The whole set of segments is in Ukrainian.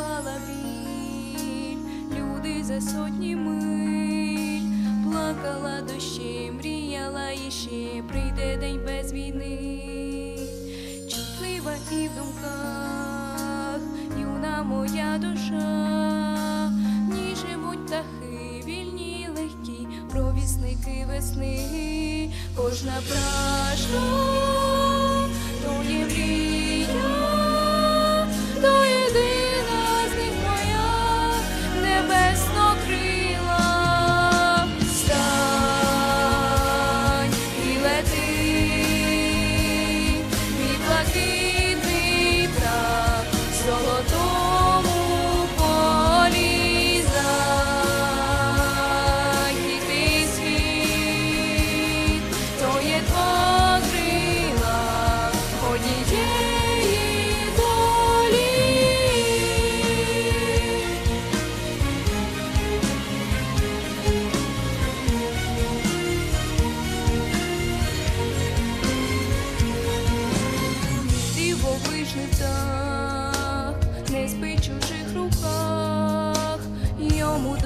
долала біль, люди за сотні миль, плакала дощі, мріяла і ще прийде день без війни, чутлива і в думках, юна моя душа, ні живуть птахи, вільні, легкі, провісники весни, кожна прашка.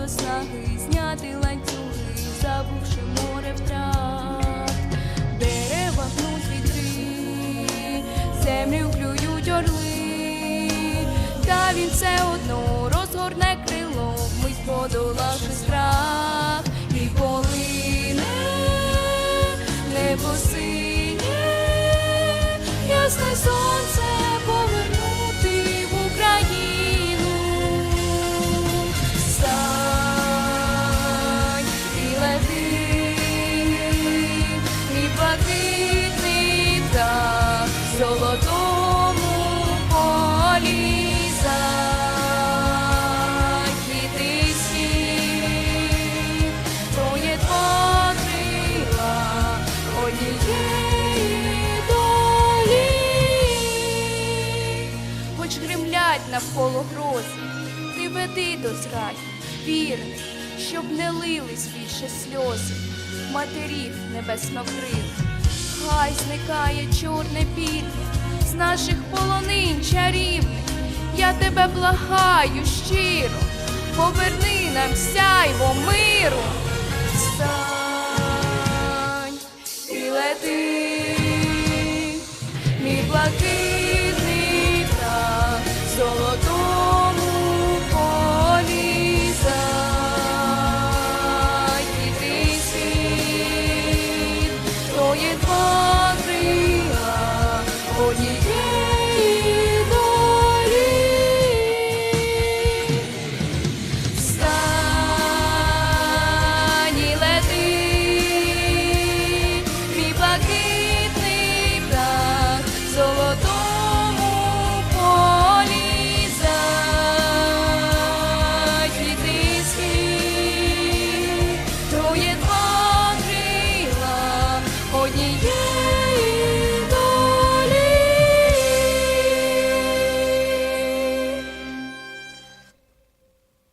До снаги зняти ланцюги, забувши море втрат, дерева гнуть вітри, землю клюють орли, та він все одно розгорне крило, мить подолавши страх. І полине небо синє, ясне сонце навколо грози, ти веди до зраді, вірний, щоб не лились більше сльози, матерів небеснокрилих. Хай зникає чорне пір'я з наших полонин чарівних. Я тебе благаю щиро, поверни нам сяйво миру.